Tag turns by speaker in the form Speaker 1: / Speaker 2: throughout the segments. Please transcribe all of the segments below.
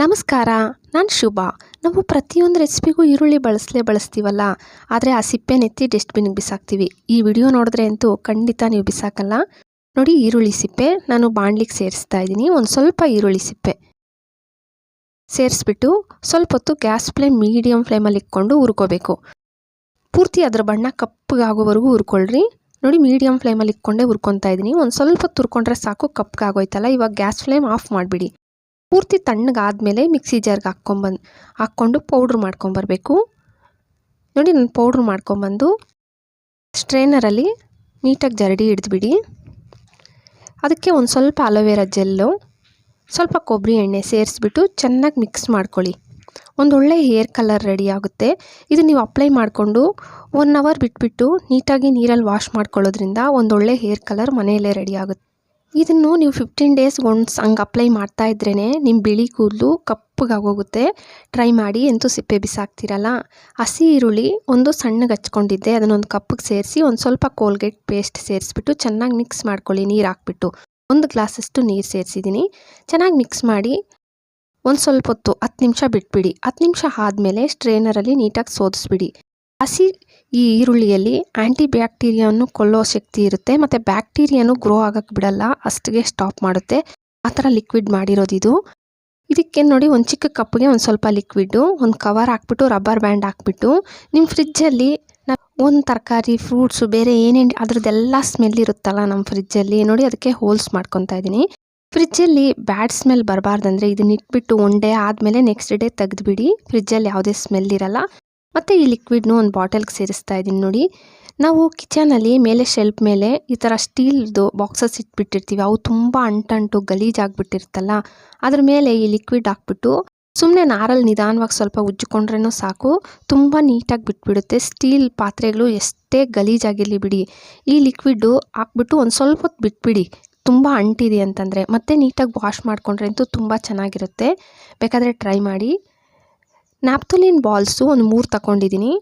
Speaker 1: ನಮಸ್ಕಾರ, ನಾನು ಶುಭ. ನಾವು ಪ್ರತಿಯೊಂದು ರೆಸಿಪಿಗೂ ಈರುಳ್ಳಿ ಬಳಸಲೇ ಬಳಸ್ತೀವಲ್ಲ? ಆದರೆ ಆ ಸಿಪ್ಪೆ ನೆತ್ತಿ ಡಸ್ಟ್ಬಿನ್ಗೆ ಬಿಸಾಕ್ತೀವಿ. ಈ ವಿಡಿಯೋ ನೋಡಿದ್ರೆ ಅಂತೂ ಖಂಡಿತ ನೀವು ಬಿಸಾಕಲ್ಲ. ನೋಡಿ, ಈರುಳ್ಳಿ ಸಿಪ್ಪೆ ನಾನು ಬಾಣ್ಲಿಗೆ ಸೇರಿಸ್ತಾ ಇದ್ದೀನಿ. ಒಂದು ಸ್ವಲ್ಪ ಈರುಳ್ಳಿ ಸಿಪ್ಪೆ ಸೇರಿಸ್ಬಿಟ್ಟು ಸ್ವಲ್ಪ ಹೊತ್ತು ಗ್ಯಾಸ್ ಫ್ಲೇಮ್ ಮೀಡಿಯಮ್ ಫ್ಲೇಮಲ್ಲಿ ಇಟ್ಕೊಂಡು ಹುರ್ಕೋಬೇಕು. ಪೂರ್ತಿ ಅದರ ಬಣ್ಣ ಕಪ್ಪಗಾಗೋವರೆಗೂ ಹುರ್ಕೊಳ್ರಿ. ನೋಡಿ ಮೀಡಿಯಮ್ ಫ್ಲೇಮಲ್ಲಿ ಇಟ್ಕೊಂಡೇ ಹುರ್ಕೊತಾ ಇದ್ದೀನಿ. ಒಂದು ಸ್ವಲ್ಪ ತುರ್ಕೊಂಡ್ರೆ ಸಾಕು ಕಪ್ಪಗಾಗೋಯ್ತಲ್ಲ ಇವಾಗ ಗ್ಯಾಸ್ ಫ್ಲೇಮ್ ಆಫ್ ಮಾಡಿಬಿಡಿ. ಪೂರ್ತಿ ತಣ್ಣಗಾದ್ಮೇಲೆ ಮಿಕ್ಸಿ ಜಾರ್ಗೆ ಹಾಕ್ಕೊಂಬಂದು ಹಾಕ್ಕೊಂಡು ಪೌಡ್ರ್ ಮಾಡ್ಕೊಂಬರ್ಬೇಕು ನೋಡಿ ನಾನು ಪೌಡ್ರ್ ಮಾಡ್ಕೊಂಬಂದು ಸ್ಟ್ರೈನರಲ್ಲಿ ನೀಟಾಗಿ ಜರಡಿ ಹಿಡಿದ್ಬಿಡಿ. ಅದಕ್ಕೆ ಒಂದು ಸ್ವಲ್ಪ ಅಲೋವೆರಾ ಜೆಲ್ಲು, ಸ್ವಲ್ಪ ಕೊಬ್ಬರಿ ಎಣ್ಣೆ ಸೇರಿಸ್ಬಿಟ್ಟು ಚೆನ್ನಾಗಿ ಮಿಕ್ಸ್ ಮಾಡ್ಕೊಳ್ಳಿ. ಒಂದೊಳ್ಳೆ ಹೇರ್ ಕಲರ್ ರೆಡಿ ಆಗುತ್ತೆ. ಇದು ನೀವು ಅಪ್ಲೈ ಮಾಡಿಕೊಂಡು ಒನ್ ಅವರ್ ಬಿಟ್ಬಿಟ್ಟು ನೀಟಾಗಿ ನೀರಲ್ಲಿ ವಾಶ್ ಮಾಡ್ಕೊಳ್ಳೋದ್ರಿಂದ ಒಂದೊಳ್ಳೆ ಹೇರ್ ಕಲರ್ ಮನೆಯಲ್ಲೇ ರೆಡಿ ಆಗುತ್ತೆ. ಇದನ್ನು ನೀವು ಫಿಫ್ಟೀನ್ ಡೇಸ್ ಒನ್ಸ್ ಹಂಗೆ ಅಪ್ಲೈ ಮಾಡ್ತಾ ಇದ್ರೇ ನಿಮ್ಮ ಬಿಳಿ ಕೂದಲು ಕಪ್ಪಗಾಗೋಗುತ್ತೆ. ಟ್ರೈ ಮಾಡಿ ಎಂತೂ ಸಿಪ್ಪೆ ಬಿಸಾಕ್ತಿರಲ್ಲ. ಹಸಿ ಈರುಳ್ಳಿ ಒಂದು ಸಣ್ಣಗೆ ಹಚ್ಕೊಂಡಿದ್ದೆ. ಅದನ್ನೊಂದು ಕಪ್ಪಿಗೆ ಸೇರಿಸಿ ಒಂದು ಸ್ವಲ್ಪ ಕೋಲ್ಗೇಟ್ ಪೇಸ್ಟ್ ಸೇರಿಸ್ಬಿಟ್ಟು ಚೆನ್ನಾಗಿ ಮಿಕ್ಸ್ ಮಾಡ್ಕೊಳ್ಳಿ, ನೀರು ಹಾಕ್ಬಿಟ್ಟು. ಒಂದು ಗ್ಲಾಸಷ್ಟು ನೀರು ಸೇರಿಸಿದ್ದೀನಿ ಚೆನ್ನಾಗಿ ಮಿಕ್ಸ್ ಮಾಡಿ ಒಂದು ಸ್ವಲ್ಪ ಹೊತ್ತು, ಹತ್ತು ನಿಮಿಷ ಬಿಟ್ಬಿಡಿ. ಹತ್ತು ನಿಮಿಷ ಆದಮೇಲೆ ಸ್ಟ್ರೈನರಲ್ಲಿ ನೀಟಾಗಿ ಸೋದಿಸ್ಬಿಡಿ ಹಸಿ ಈ ಈರುಳ್ಳಿಯಲ್ಲಿ ಆ್ಯಂಟಿ ಬ್ಯಾಕ್ಟೀರಿಯಾವನ್ನು ಕೊಲ್ಲೋ ಶಕ್ತಿ ಇರುತ್ತೆ. ಮತ್ತು ಬ್ಯಾಕ್ಟೀರಿಯಾನು ಗ್ರೋ ಆಗೋಕ್ಕೆ ಬಿಡಲ್ಲ. ಅಷ್ಟಿಗೆ ಸ್ಟಾಪ್ ಮಾಡುತ್ತೆ. ಆ ಥರ ಲಿಕ್ವಿಡ್ ಮಾಡಿರೋದು ಇದು. ಇದಕ್ಕೆ ನೋಡಿ ಒಂದು ಚಿಕ್ಕ ಕಪ್ಪಿಗೆ ಒಂದು ಸ್ವಲ್ಪ ಲಿಕ್ವಿಡ್ಡು ಒಂದು ಕವರ್ ಹಾಕ್ಬಿಟ್ಟು ರಬ್ಬರ್ ಬ್ಯಾಂಡ್ ಹಾಕ್ಬಿಟ್ಟು ನಿಮ್ಮ ಫ್ರಿಜ್ಜಲ್ಲಿ ಒಂದು ತರಕಾರಿ ಫ್ರೂಟ್ಸು ಬೇರೆ ಏನೇನು ಅದ್ರದ್ದೆಲ್ಲ ಸ್ಮೆಲ್ ಇರುತ್ತಲ್ಲ ನಮ್ಮ ಫ್ರಿಜ್ಜಲ್ಲಿ ನೋಡಿ ಅದಕ್ಕೆ ಹೋಲ್ಸ್ ಮಾಡ್ಕೊತಾ ಇದ್ದೀನಿ ಫ್ರಿಜ್ಜಲ್ಲಿ ಬ್ಯಾಡ್ ಸ್ಮೆಲ್ ಬರಬಾರ್ದಂದ್ರೆ ಇದನ್ನ ಇಟ್ಬಿಟ್ಟು ಒನ್ ಡೇ ಆದಮೇಲೆ ನೆಕ್ಸ್ಟ್ ಡೇ ತೆಗೆದುಬಿಡಿ. ಫ್ರಿಜ್ಜಲ್ಲಿ ಯಾವುದೇ ಸ್ಮೆಲ್ ಇರಲ್ಲ. ಮತ್ತು ಈ ಲಿಕ್ವಿಡ್ನು ಒಂದು ಬಾಟಲ್ಗೆ ಸೇರಿಸ್ತಾ ಇದ್ದೀನಿ ನೋಡಿ. ನಾವು ಕಿಚನಲ್ಲಿ ಮೇಲೆ ಶೆಲ್ಫ್ ಮೇಲೆ ಈ ಥರ ಸ್ಟೀಲ್ದು ಬಾಕ್ಸಸ್ ಇಟ್ಬಿಟ್ಟಿರ್ತೀವಿ. ಅವು ತುಂಬ ಅಂಟಂಟು ಗಲೀಜಾಗ್ಬಿಟ್ಟಿರ್ತಲ್ಲ ಅದ್ರ ಮೇಲೆ ಈ ಲಿಕ್ವಿಡ್ ಹಾಕ್ಬಿಟ್ಟು ಸುಮ್ಮನೆ ನಾರಲ್ಲಿ ನಿಧಾನವಾಗಿ ಸ್ವಲ್ಪ ಉಜ್ಜಿಕೊಂಡ್ರೂ ಸಾಕು. ತುಂಬ ನೀಟಾಗಿ ಬಿಟ್ಬಿಡುತ್ತೆ. ಸ್ಟೀಲ್ ಪಾತ್ರೆಗಳು ಎಷ್ಟೇ ಗಲೀಜಾಗಿರಲಿ ಬಿಡಿ, ಈ ಲಿಕ್ವಿಡ್ಡು ಹಾಕ್ಬಿಟ್ಟು ಒಂದು ಸ್ವಲ್ಪ ಹೊತ್ತು ಬಿಟ್ಬಿಡಿ. ತುಂಬ ಅಂಟಿದೆ ಅಂತಂದರೆ, ಮತ್ತೆ ನೀಟಾಗಿ ವಾಶ್ ಮಾಡಿಕೊಂಡ್ರೆ ಅಂತೂ ತುಂಬ ಚೆನ್ನಾಗಿರುತ್ತೆ. ಬೇಕಾದರೆ ಟ್ರೈ ಮಾಡಿ. ನ್ಯಾಪ್ತುಲಿನ್ ಬಾಲ್ಸು ಒಂದು ಮೂರು ತಗೊಂಡಿದ್ದೀನಿ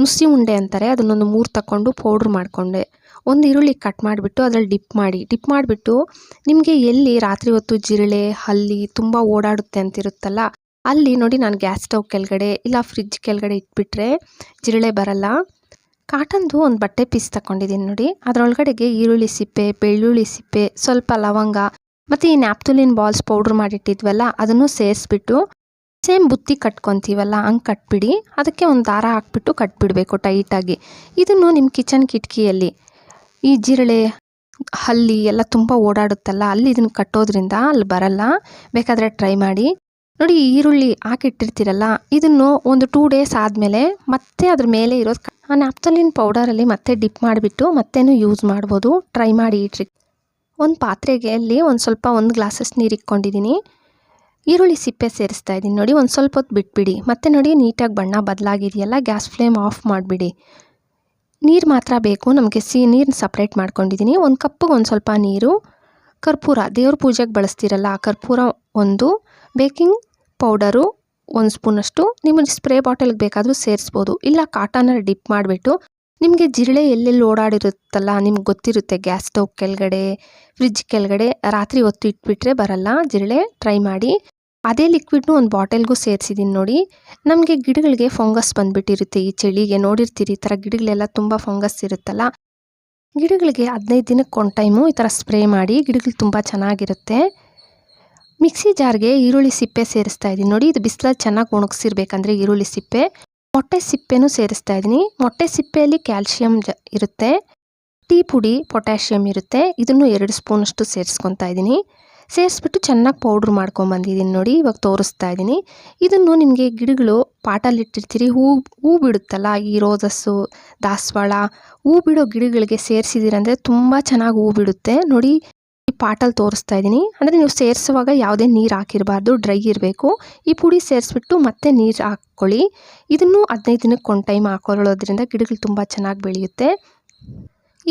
Speaker 1: ನುಸಿ ಉಂಡೆ ಅಂತಾರೆ, ಅದನ್ನೊಂದು ಮೂರು ತಗೊಂಡು ಪೌಡ್ರ್ ಮಾಡಿಕೊಂಡೆ. ಒಂದು ಈರುಳ್ಳಿ ಕಟ್ ಮಾಡಿಬಿಟ್ಟು ಅದರಲ್ಲಿ ಡಿಪ್ ಮಾಡಿ. ಡಿಪ್ ಮಾಡಿಬಿಟ್ಟು ನಿಮಗೆ ಎಲ್ಲಿ ರಾತ್ರಿ ಹೊತ್ತು ಜಿರಳೆ, ಹಲ್ಲಿ ತುಂಬ ಓಡಾಡುತ್ತೆ ಅಂತಿರುತ್ತಲ್ಲ, ಅಲ್ಲಿ ನೋಡಿ ನಾನು ಗ್ಯಾಸ್ ಸ್ಟವ್ ಕೆಳಗಡೆ ಇಲ್ಲ ಫ್ರಿಜ್ ಕೆಳಗಡೆ ಇಟ್ಬಿಟ್ರೆ ಜಿರಳೆ ಬರಲ್ಲ. ಕಾಟನ್ದು ಒಂದು ಬಟ್ಟೆ ಪೀಸ್ ತಗೊಂಡಿದ್ದೀನಿ ನೋಡಿ. ಅದರೊಳಗಡೆಗೆ ಈರುಳ್ಳಿ ಸಿಪ್ಪೆ, ಬೆಳ್ಳುಳ್ಳಿ ಸಿಪ್ಪೆ, ಸ್ವಲ್ಪ ಲವಂಗ, ಮತ್ತು ಈ ನ್ಯಾಪ್ತುಲಿನ್ ಬಾಲ್ಸ್ ಪೌಡ್ರ್ ಮಾಡಿಟ್ಟಿದ್ವಲ್ಲ, ಅದನ್ನು ಸೇರಿಸ್ಬಿಟ್ಟು ಸೇಮ್ ಬುತ್ತಿ ಕಟ್ಕೊತೀವಲ್ಲ, ಹಂಗೆ ಕಟ್ಬಿಡಿ. ಅದಕ್ಕೆ ಒಂದು ದಾರ ಹಾಕ್ಬಿಟ್ಟು ಕಟ್ಬಿಡಬೇಕು ಟೈಟಾಗಿ. ಇದನ್ನು ನಿಮ್ಮ ಕಿಚನ್ ಕಿಟಕಿಯಲ್ಲಿ. ಈ ಜಿರಳೆ, ಹಲ್ಲಿ ಎಲ್ಲ ತುಂಬ ಓಡಾಡುತ್ತಲ್ಲ, ಅಲ್ಲಿ ಇದನ್ನು ಕಟ್ಟೋದ್ರಿಂದ ಅಲ್ಲಿ ಬರಲ್ಲ. ಬೇಕಾದರೆ ಟ್ರೈ ಮಾಡಿ. ನೋಡಿ ಈರುಳ್ಳಿ ಹಾಕಿಟ್ಟಿರ್ತೀರಲ್ಲ, ಇದನ್ನು ಒಂದು ಟೂ ಡೇಸ್ ಆದಮೇಲೆ ಮತ್ತೆ ಅದ್ರ ಮೇಲೆ ಇರೋದು ನ್ಯಾಪ್ತಲಿನ್ ಪೌಡರಲ್ಲಿ ಮತ್ತೆ ಡಿಪ್ ಮಾಡಿಬಿಟ್ಟು ಮತ್ತೇನು ಯೂಸ್ ಮಾಡ್ಬೋದು. ಟ್ರೈ ಮಾಡಿ ಈ ಒಂದು ಪಾತ್ರೆಗೆ ಅಲ್ಲಿ ಒಂದು ಸ್ವಲ್ಪ, ಒಂದು ಗ್ಲಾಸಸ್ ನೀರು ಇಟ್ಕೊಂಡಿದ್ದೀನಿ ಈರುಳ್ಳಿ ಸಿಪ್ಪೆ ಸೇರಿಸ್ತಾ ಇದ್ದೀನಿ. ನೋಡಿ, ಒಂದು ಸ್ವಲ್ಪ ಹೊತ್ತು ಬಿಟ್ಬಿಡಿ. ಮತ್ತೆ ನೋಡಿ, ನೀಟಾಗಿ ಬಣ್ಣ ಬದಲಾಗಿದೆಯಲ್ಲ, ಗ್ಯಾಸ್ ಫ್ಲೇಮ್ ಆಫ್ ಮಾಡಿಬಿಡಿ. ನೀರು ಮಾತ್ರ ಬೇಕು. ನಮಗೆ ಸಿ ನೀರನ್ನ ಸಪ್ರೇಟ್ ಮಾಡ್ಕೊಂಡಿದ್ದೀನಿ ಒಂದು ಕಪ್ಪಿಗೆ ಒಂದು ಸ್ವಲ್ಪ ನೀರು, ಕರ್ಪೂರ. ದೇವ್ರ ಪೂಜೆಗೆ ಬಳಸ್ತೀರಲ್ಲ ಆ ಕರ್ಪೂರ ಒಂದು, ಬೇಕಿಂಗ್ ಪೌಡರು ಒಂದು ಸ್ಪೂನಷ್ಟು. ನಿಮಗೆ ಸ್ಪ್ರೇ ಬಾಟಲ್ಗೆ ಬೇಕಾದರೂ ಸೇರಿಸ್ಬೋದು. ಇಲ್ಲ ಕಾಟನ ಡಿಪ್ ಮಾಡಿಬಿಟ್ಟು. ನಿಮಗೆ ಜಿರಳೆ ಎಲ್ಲೆಲ್ಲಿ ಓಡಾಡಿರುತ್ತಲ್ಲ, ನಿಮ್ಗೆ ಗೊತ್ತಿರುತ್ತೆ ಗ್ಯಾಸ್ ಸ್ಟವ್ ಕೆಳಗಡೆ, ಫ್ರಿಜ್ ಕೆಳಗಡೆ. ರಾತ್ರಿ ಹೊತ್ತು ಇಟ್ಬಿಟ್ರೆ ಬರಲ್ಲ. ಜಿರಳೆ, ಟ್ರೈ ಮಾಡಿ. ಅದೇ ಲಿಕ್ವಿಡ್ನು ಒಂದು ಬಾಟಲ್ಗೂ ಸೇರಿಸಿದ್ದೀನಿ ನೋಡಿ. ನಮಗೆ ಗಿಡಗಳಿಗೆ ಫಂಗಸ್ ಬಂದುಬಿಟ್ಟಿರುತ್ತೆ. ಈ ಚಳಿಗೆ ನೋಡಿರ್ತೀರಿ, ಈ ಥರ ಗಿಡಗಳೆಲ್ಲ ತುಂಬ ಫಂಗಸ್ ಇರುತ್ತಲ್ಲ. ಗಿಡಗಳಿಗೆ ಹದಿನೈದು ದಿನಕ್ಕೆ ಒಂದು ಟೈಮು ಈ ಥರ ಸ್ಪ್ರೇ ಮಾಡಿ ಗಿಡಗಳು ತುಂಬ ಚೆನ್ನಾಗಿರುತ್ತೆ. ಮಿಕ್ಸಿ ಜಾರ್ಗೆ ಈರುಳ್ಳಿ ಸಿಪ್ಪೆ ಸೇರಿಸ್ತಾ ಇದ್ದೀನಿ ನೋಡಿ, ಇದು ಬಿಸಿಲಲ್ಲಿ ಚೆನ್ನಾಗಿ ಒಣಗಿಸಿರ್ಬೇಕಂದ್ರೆ ಈರುಳ್ಳಿ ಸಿಪ್ಪೆ. ಮೊಟ್ಟೆ ಸಿಪ್ಪೆನೂ ಸೇರಿಸ್ತಾ ಇದ್ದೀನಿ ಮೊಟ್ಟೆ ಸಿಪ್ಪೆಯಲ್ಲಿ ಕ್ಯಾಲ್ಶಿಯಂ ಜ ಇರುತ್ತೆ. ಟೀ ಪುಡಿ ಪೊಟ್ಯಾಷಿಯಂ ಇರುತ್ತೆ. ಇದನ್ನು ಎರಡು ಸ್ಪೂನಷ್ಟು ಸೇರಿಸ್ಕೊತಾ ಇದ್ದೀನಿ ಸೇರಿಸ್ಬಿಟ್ಟು ಚೆನ್ನಾಗಿ ಪೌಡ್ರ್ ಮಾಡ್ಕೊಂಬಂದಿದ್ದೀನಿ ನೋಡಿ, ಇವಾಗ ತೋರಿಸ್ತಾ ಇದ್ದೀನಿ ಇದನ್ನು ನಿಮಗೆ ಗಿಡಗಳು ಪಾಟಲ್ಲಿ ಇಟ್ಟಿರ್ತೀರಿ, ಹೂ ಹೂ ಬಿಡುತ್ತಲ್ಲ, ಈ ರೋಸಸ್ಸು ದಾಸವಾಳ, ಹೂ ಬಿಡೋ ಗಿಡಗಳಿಗೆ ಸೇರಿಸಿದ್ದೀರಂದರೆ ತುಂಬ ಚೆನ್ನಾಗಿ ಹೂ ಬಿಡುತ್ತೆ. ನೋಡಿ, ಈ ಪಾಟಲ್ಲಿ ತೋರಿಸ್ತಾ ಇದ್ದೀನಿ ಅಂದರೆ ನೀವು ಸೇರಿಸುವಾಗ ಯಾವುದೇ ನೀರು ಹಾಕಿರಬಾರ್ದು ಡ್ರೈ ಇರಬೇಕು. ಈ ಪುಡಿ ಸೇರಿಸ್ಬಿಟ್ಟು ಮತ್ತೆ ನೀರು ಹಾಕ್ಕೊಳ್ಳಿ. ಇದನ್ನು ಹದಿನೈದು ದಿನಕ್ಕೆ ಒಂದು ಟೈಮ್ ಹಾಕೊಳ್ಳೋದ್ರಿಂದ ಗಿಡಗಳು ತುಂಬ ಚೆನ್ನಾಗಿ ಬೆಳೆಯುತ್ತೆ.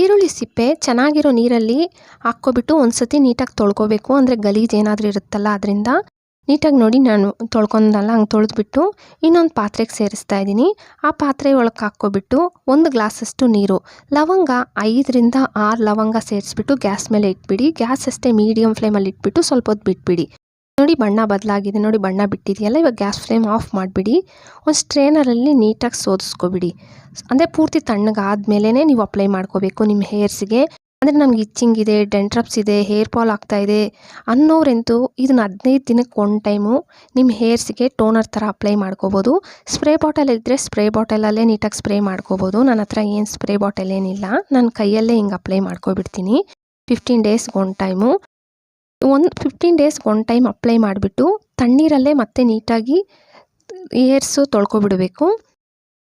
Speaker 1: ಈರುಳ್ಳಿ ಸಿಪ್ಪೆ ಚೆನ್ನಾಗಿರೋ ನೀರಲ್ಲಿ ಹಾಕ್ಕೊಬಿಟ್ಟು ಒಂದು ಸತಿ ನೀಟಾಗಿ ತೊಳ್ಕೊಬೇಕು. ಅಂದರೆ ಗಲೀಜು ಏನಾದರೂ ಇರುತ್ತಲ್ಲ, ಅದರಿಂದ ನೀಟಾಗಿ ನೋಡಿ ನಾನು ತೊಳ್ಕೊಂಡಲ್ಲ, ಹಂಗೆ ತೊಳೆದ್ಬಿಟ್ಟು ಇನ್ನೊಂದು ಪಾತ್ರೆಗೆ ಸೇರಿಸ್ತಾ ಇದ್ದೀನಿ. ಆ ಪಾತ್ರೆ ಒಳಗೆ ಹಾಕ್ಕೊಬಿಟ್ಟು ಒಂದು ಗ್ಲಾಸಷ್ಟು ನೀರು, ಲವಂಗ ಐದರಿಂದ ಆರು ಲವಂಗ ಸೇರಿಸ್ಬಿಟ್ಟು ಗ್ಯಾಸ್ ಮೇಲೆ ಇಟ್ಬಿಡಿ. ಗ್ಯಾಸ್ ಅಷ್ಟೇ ಮೀಡಿಯಮ್ ಫ್ಲೇಮಲ್ಲಿ ಇಟ್ಬಿಟ್ಟು ಸ್ವಲ್ಪ ಹೊತ್ತು ಬಿಟ್ಬಿಡಿ. ನೋಡಿ ಬಣ್ಣ ಬದಲಾಗಿದೆ, ನೋಡಿ ಬಣ್ಣ ಬಿಟ್ಟಿದೆಯಲ್ಲ, ಇವಾಗ ಗ್ಯಾಸ್ ಫ್ಲೇಮ್ ಆಫ್ ಮಾಡಿಬಿಡಿ. ಒಂದು ಸ್ಟ್ರೇನರಲ್ಲಿ ನೀಟಾಗಿ ಸೋದಿಸ್ಕೊಬಿಡಿ ಅಂದರೆ ಪೂರ್ತಿ ತಣ್ಣಗಾದ್ಮೇಲೆ ನೀವು ಅಪ್ಲೈ ಮಾಡ್ಕೋಬೇಕು ನಿಮ್ಮ ಹೇರ್ಸ್ಗೆ ಅಂದರೆ ನಮ್ಗೆ ಇಚ್ಚಿಂಗ್ ಇದೆ ಡೆಂಟ್ರಪ್ಸ್ ಇದೆ ಹೇರ್ ಫಾಲ್ ಆಗ್ತಾ ಇದೆ ಅನ್ನೋರೆಂತೂ ಇದನ್ನ ಹದಿನೈದು ದಿನಕ್ಕೆ ಒನ್ ಟೈಮು ನಿಮ್ಮ ಹೇರ್ಸ್ಗೆ ಟೋನರ್ ಥರ ಅಪ್ಲೈ ಮಾಡ್ಕೋಬೋದು. ಸ್ಪ್ರೇ ಬಾಟಲ್ ಇದ್ದರೆ ಸ್ಪ್ರೇ ಬಾಟಲಲ್ಲೇ ನೀಟಾಗಿ ಸ್ಪ್ರೇ ಮಾಡ್ಕೋಬೋದು. ನನ್ನ ಹತ್ರ ಏನು ಸ್ಪ್ರೇ ಬಾಟಲ್ ಏನಿಲ್ಲ. ನಾನು ಕೈಯಲ್ಲೇ ಹಿಂಗೆ ಅಪ್ಲೈ ಮಾಡ್ಕೊಬಿಡ್ತೀನಿ. ಫಿಫ್ಟೀನ್ ಡೇಸ್ಗೆ ಒನ್ ಟೈಮು ಒಂದು fifteen days one time apply ಮಾಡಿಬಿಟ್ಟು ತಣ್ಣೀರಲ್ಲೇ ಮತ್ತೆ ನೀಟಾಗಿ ಏರ್ಸು ತೊಳ್ಕೊಬಿಡಬೇಕು.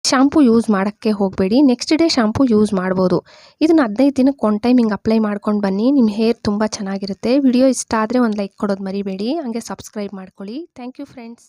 Speaker 1: ಶಾಂಪೂ ಯೂಸ್ ಮಾಡೋಕ್ಕೆ ಹೋಗಬೇಡಿ. ನೆಕ್ಸ್ಟ್ ಡೇ ಶಾಂಪೂ ಯೂಸ್ ಮಾಡ್ಬೋದು. ಇದನ್ನು ಹದಿನೈದು ದಿನಕ್ಕೆ ಒನ್ ಟೈಮ್ ಹಿಂಗೆ ಅಪ್ಲೈ ಮಾಡ್ಕೊಂಡು ಬನ್ನಿ. ನಿಮ್ಮ ಹೇರ್ ತುಂಬ ಚೆನ್ನಾಗಿರುತ್ತೆ. ವಿಡಿಯೋ ಇಷ್ಟ ಆದರೆ ಒಂದು ಲೈಕ್ ಕೊಡೋದು ಮರಿಬೇಡಿ. ಹಾಗೆ ಸಬ್ಸ್ಕ್ರೈಬ್ ಮಾಡ್ಕೊಳ್ಳಿ. Thank you friends